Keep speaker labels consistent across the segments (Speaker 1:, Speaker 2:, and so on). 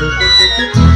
Speaker 1: Thank you.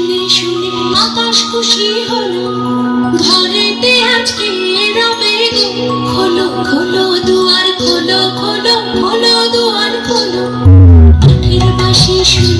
Speaker 1: শুনে শুনে আকাশ খুশি হলো। ঘরেতে আজকে রবে খোলো খোলো দুয়ার খোলো খোলো খোলো, দুয়ার খোলো। পাখির বাসি শুনে